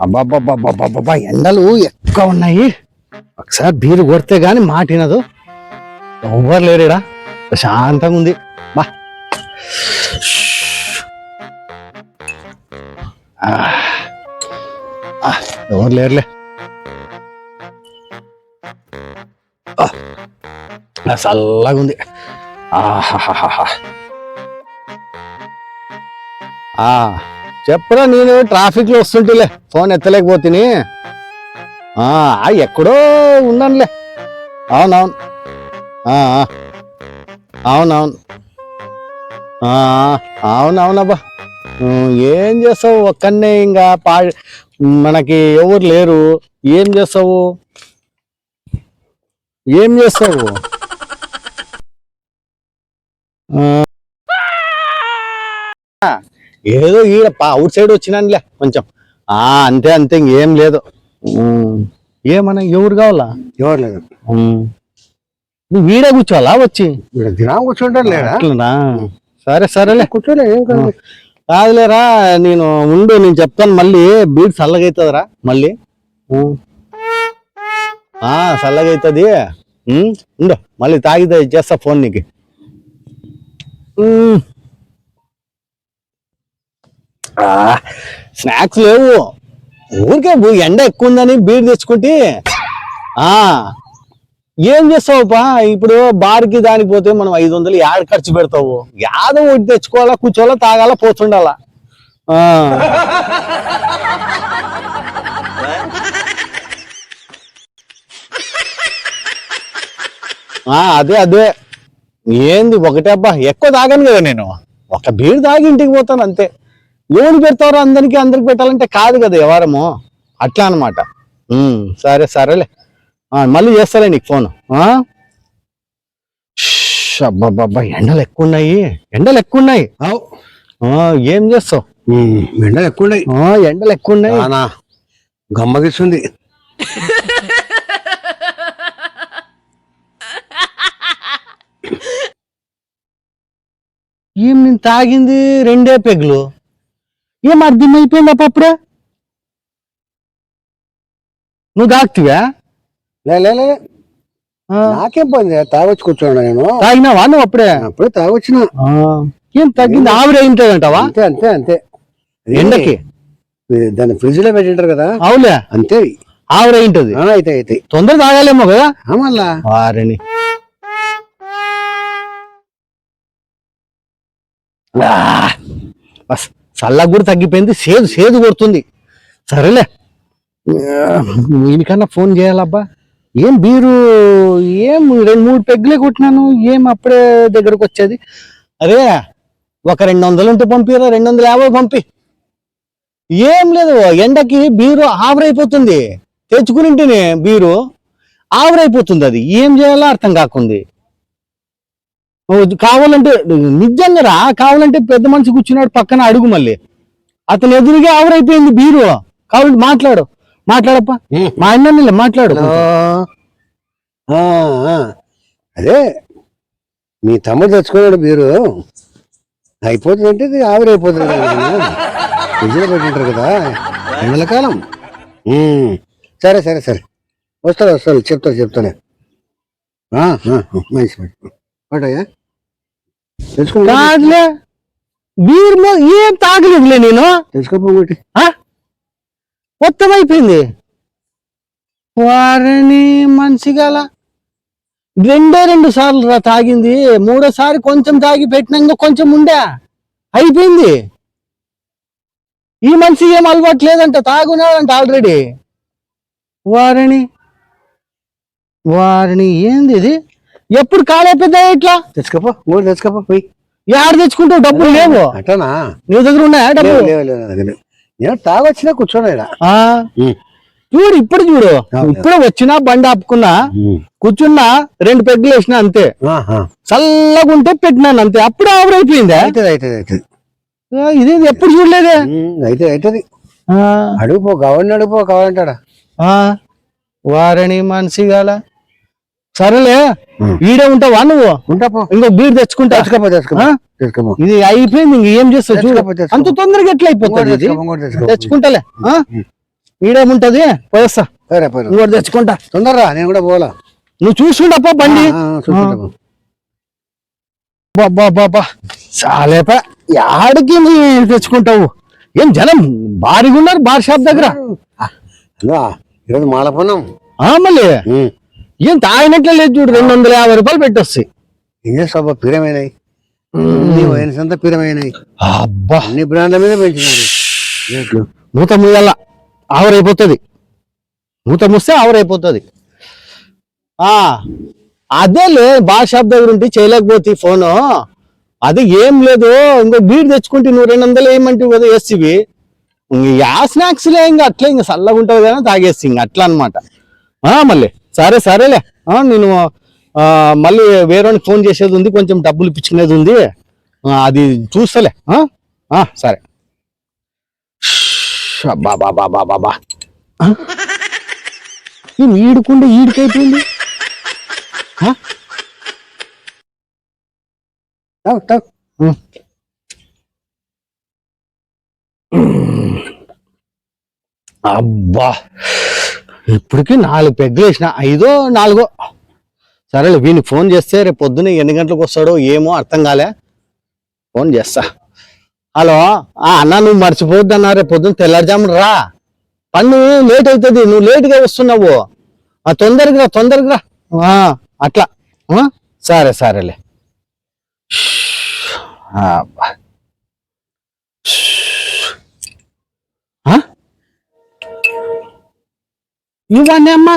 అబ్బాబ్బాబ్బాబ్బాబ్బా ఎండలు ఎక్కువ ఉన్నాయి. ఒకసారి బీరు కొడితే గాని మాట వినదు. లేరు లేరేడా ప్రశాంతంగా ఉంది. బా. ఎవరు లేరులే. ఆ. చల్లగా ఉంది. ఆహాహాహా. చెప్పరా నేను ట్రాఫిక్లో వస్తుంటేలే ఫోన్ ఎత్తలేకపోతుని. ఆ ఎక్కడో ఉన్నానులే. అవునవును. అవునవును. అవునవునబ్బా. ఏం చేస్తావు ఒక్కనే ఇంకా పా మనకి ఎవరు లేరు. ఏం చేస్తావు? ఏం చేస్తావు? ఏదో ఈడ అవుట్ సైడ్ వచ్చినానులే కొంచెం. ఆ అంతే అంతే ఇంకేం లేదు. ఏమన్నా ఎవరు కావాలా? ఎవరు లేదు. నువ్వు వీడే కూర్చోవాలా వచ్చి? దినం అట్లనా? సరే సరేలే. కూర్చోలే ఏం కాదు. కాదులేరా నేను ఉండు నేను చెప్తాను మళ్ళీ బీడ్ చల్లగా అవుతుందిరా మళ్ళీ. ఉమ్. ఆ చల్లగా అవుతుంది ఉమ్, ఉండు మళ్ళీ తాగితే చేస్తా ఫోన్ నీకు. స్నాక్స్ లేవు. ఊరికే ఎండ ఎక్కువ ఉందని బీర్ తెచ్చుకుంటే ఆ ఏం చేస్తావుపా? ఇప్పుడు బార్కి దానికి పోతే మనం ఐదు వందలు యాడ ఖర్చు పెడతావు? యాదో ఒకటి తెచ్చుకోవాలా కూర్చోవాలా తాగాల పోతుండాలా? ఆ. అదే అదే. ఏంది ఒకటే అబ్బా ఎక్కువ తాగాను కదా నేను. ఒక బీడు తాగి ఇంటికి పోతాను అంతే. ఎవరు పెడతారో అందరికి అందరికి పెట్టాలంటే కాదు కదా ఎవరము అట్లా అనమాట సరే సరేలే. ఆ, మళ్ళీ చేస్తాలే నీకు ఫోన్. అబ్బాబ్బా ఎండలు ఎక్కువ ఉన్నాయి ఎండలు ఎక్కువ ఉన్నాయి ఏం చేస్తావు? ఎండ ఎక్కువ ఉన్నాయి ఆ, ఎండలు ఎక్కువ ఉన్నాయి గమ్మగిస్తుంది ఏం నేను తాగింది రెండే పెగ్లు ఏం అర్థమైపోయిందా పప్పుడే నువ్వు తాగుతావా లే లే లే ఆ, నాకేం పని తాగొచ్చి కూర్చోండి నేను తాగినావా నువ్వు అప్పుడే అప్పుడే తాగొచ్చిన ఆ, ఏం తగ్గింది ఆవిరి అయింటదంటావా అంతే అంతే అంతే ఎండకి దాన్ని ఫ్రిడ్జ్లో పెట్టింటారు కదా అవులే అంతే ఆవిరి అయింటది అయితే అయితే తొందర తాగాలేమో కదా ఆ, మళ్ళా వారిని బస్ చల్లగా కూడా తగ్గిపోయింది సేదు సేదు కొడుతుంది. సరేలే. వీనికన్నా ఫోన్ చేయాలబ్బా. ఏం బీరు ఏం రెండు మూడు పెగ్గులే కొట్టినాను ఏం అప్పుడే దగ్గరకు వచ్చేది? అరే ఒక రెండు వందలు ఉంటే పంపిరా రెండు వందల యాభై పంపి. ఏం లేదు ఎండకి బీరు ఆవిరైపోతుంది. తెచ్చుకుని బీరు ఆవిరైపోతుంది అది. ఏం చేయాలో అర్థం కాకుంది. కావాలంటే నిజంగా రా కావాలంటే పెద్ద మనిషి కూర్చున్నాడు పక్కన అడుగు మళ్ళీ. అతను ఎదురుగా ఆవిరైపోయింది బీరు? కావాలంటే మాట్లాడు. మాట్లాడప్పా. మా అన్న మాట్లాడు. అదే మీ తమ్ముడు తెచ్చుకున్నాడు మీరు అయిపోతుంది అంటే ఇది ఆవిరైపోతుంది. కదా ఫ్రిడ్జ్లో పెట్టింటారు కదా. ఎండల కాలం. సరే సరే సరే. వస్తాను వస్తాను చెప్తాను చెప్తాను మంచి మంచి కాదులే. బీర్ మీద ఏం తాగలేదులే నేను. తెచ్చుకోపోగొట్టి ఆ? మొత్తం అయిపోయింది. వారిని మనిషిగల రెండే రెండు సార్లు రా తాగింది. మూడోసారి కొంచెం తాగి పెట్టినాక కొంచెం ఉండే. అయిపోయింది. ఈ మనిషి ఏం అలవాటు లేదంట తాగున్నాడంట ఆల్రెడీ వారిని వారిని ఏంది ఇది? ఎప్పుడు కాలే పెద్ద ఇట్లా? తెచ్చుకోపో మూడు తెచ్చుకోపో పోయి. యాడ తెచ్చుకుంటావు? డబ్బులు లేవు. అట్టనా నీ దగ్గర ఉన్నాయా డబ్బులు. నేను తాగొచ్చినా కూర్చోడా ఉమ్. చూడు ఇప్పుడు చూడు. ఇప్పుడే వచ్చినా బండి ఆపుకున్నా కూర్చున్నా రెండు పెగ్గులు వేసినా అంతే. చల్లగా ఉంటే పెట్టినాను అంతే. అప్పుడు ఆవిరి అయిపోయిందా? ఇది ఎప్పుడు చూడలేదే? అయితే అవుతుంది ఆ, అడుగుపో గవర్ని అడుగుపో కావాలంటాడా? వారిని మనిషి గల సరేలే. ఈడే ఉంటావా నువ్వు? ఇంకో బీర్ తెచ్చుకుంటా. ఇది అయిపోయింది ఇంక ఏం చేస్తావు చూడు. అంత తొందరగా ఎట్లా అయిపోతుంది. తెచ్చుకుంటాలే. ఈడేముంటది? పోయేస్తా. ఇంకోటి తెచ్చుకుంటా. తొందరరా నేను కూడా పోలా నువ్వు చూసుకుంటప్ప బండి. చూసుకుంటా. బాబా చాలేప యాడికి నీ తెచ్చుకుంటావు? ఏం జనం భారీగా ఉన్నారు బార్ షాప్ దగ్గర? ఈరోజు ఆ మళ్ళీ. ఏం తాగినట్లే లేదు చూడు రెండు వందల యాభై రూపాయలు పెట్టొస్తాయి ఏం చేస్తావు పిరమైనాయి అన్ని వయసు పిరమైనాయి అబ్బా. అన్ని బ్రాండ్ల మీద పెంచినారు రేట్లు మూత ముయ్యాల ఆవరైపోతుంది. మూత ముస్తే ఆవరైపోతుంది. ఆ అదేలే బార్ షాప్ దగ్గర ఉంటే చేయలేకపోతే ఫోను. అది ఏం లేదు ఇంకో బీర్ తెచ్చుకుంటే నువ్వు రెండు వందలు ఏమంటే కదా వేస్తివి. ఇంక యా స్నాక్స్ లే ఇంకా అట్లే ఇంకా చల్లగా ఉంటుంది కదా తాగేసి ఇంక అట్లా అనమాట మళ్ళీ. సరే సరేలే. నేను మళ్ళీ వేరే ఫోన్ చేసేది ఉంది కొంచెం డబ్బులు ఇప్పించుకునేది ఉంది. అది చూస్తలే. ఆ? సరే. బాబా బాబా బాబా నేను ఈడుకుండే ఈడికైపోయింది. అబ్బా. ఇప్పటికి నాలుగు పెగ్గులు వేసిన ఐదో నాలుగో. సరేలే వీనికి ఫోన్ చేస్తే రేపు పొద్దున్న ఎన్ని గంటలకు వస్తాడో ఏమో అర్థం కాలే. ఫోన్ చేస్తా. హలో ఆ అన్న నువ్వు మర్చిపోవద్దు అన్న రేపు పొద్దున్న తెల్లారుజామున రా. పన్ను లేట్ అవుతుంది నువ్వు లేట్గా వస్తున్నావు. ఆ తొందరగా రా, తొందరగా రా. అట్లా. సరే సరేలే. ఇవన్నీ అమ్మా?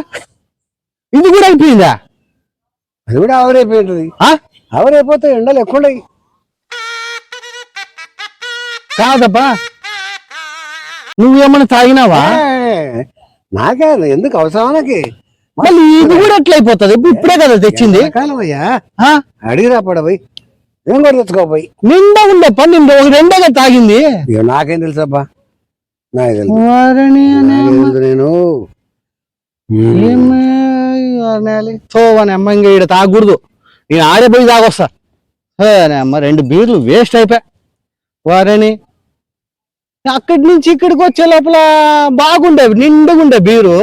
ఇది కూడా అయిపోయిందా? అది కూడా ఆవిరైపోయింది ఆ? ఆవిరైపోతే ఎండలు ఎక్కువ. కాదబ్బా. నువ్వేమన్నా తాగినావా? నాకే ఎందుకు అవసరం నాకు మళ్ళీ ఇది కూడా ఎట్లా అయిపోతుంది? ఇప్పుడు ఇప్పుడే కదా తెచ్చింది? అడిగిరా పడబోయ్ ఏం కూడా తెచ్చుకోపోయి. నిండా ఉండప్ప నిండా ఒక రెండేగా తాగింది. నాకేం తెలుసబ్బా? నాకేం తెలుసు నేను. తోవని అమ్మ ఇంకా ఈడ తాగకూడదు. నేను ఆడే పోయి తాగొస్తా. సరే అమ్మ రెండు బీర్లు వేస్ట్ అయిపోయా. వారని అక్కడి నుంచి ఇక్కడికి వచ్చే లోపల బాగుండే నిండుగుండే బీరు.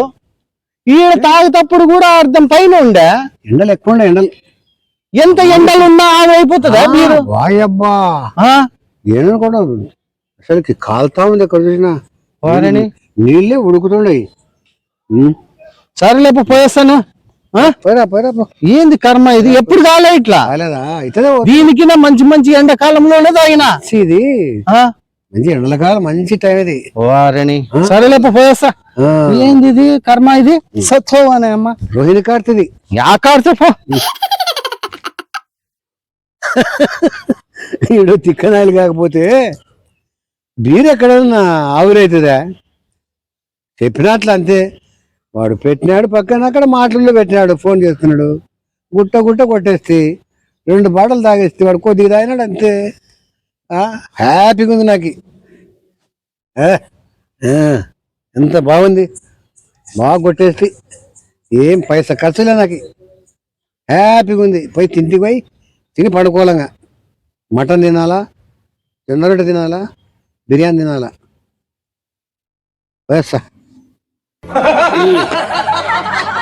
ఈడ తాగుతప్పుడు కూడా అర్థం పైన ఉండే. ఎండలు ఎక్కువ ఉన్నాయి ఎండలు. ఎంత ఎండలు ఉన్నా ఆమె అయిపోతుందా బీరు? వాయబ్బా? ఏమనుకోవడం అసలుకి కాలుతా ఉంది ఎక్కడ చూసినా. వారని? నీళ్ళే ఉడుకుతుండయి. ఉమ్. సరేలేపు పోయేస్తాను. ఏంది కర్మ ఇది? ఎప్పుడు కాలే ఇట్లా? దీనికి మంచి మంచి ఎండాకాలంలోనే తాగినా. ఇది? మంచి ఎండల కాలం మంచి టైం ఇది. వారని సరేలేపు పోయేస్తా. ఏంది ఇది? కర్మ ఇది? సత్తో అనే అమ్మ. రోహిణి కార్తెది. యాకాడితే పో. ఈడు తిక్కనాయలు కాకపోతే బీర్ ఎక్కడన్నా ఆవిరైతుందా? చెప్పినట్లు అంతే. వాడు పెట్టినాడు పక్కన అక్కడ మాటల్లో పెట్టినాడు ఫోన్ చేస్తున్నాడు. గుట్ట గుట్ట కొట్టేస్తే రెండు బాటలు తాగేస్తే వాడు కొద్దిగా తాగినాడు అంతే. హ్యాపీగా ఉంది నాకు. ఎంత బాగుంది. బాగా కొట్టేస్తే ఏం పైసా ఖర్చులే నాకు. హ్యాపీగా ఉంది. పోయి తింటికి పోయి తిని పడుకోలంగా మటన్ తినాలా? జొన్న రొట్టె తినాలా? బిర్యానీ తినాలా? వేస్తా. 哈哈哈哈哈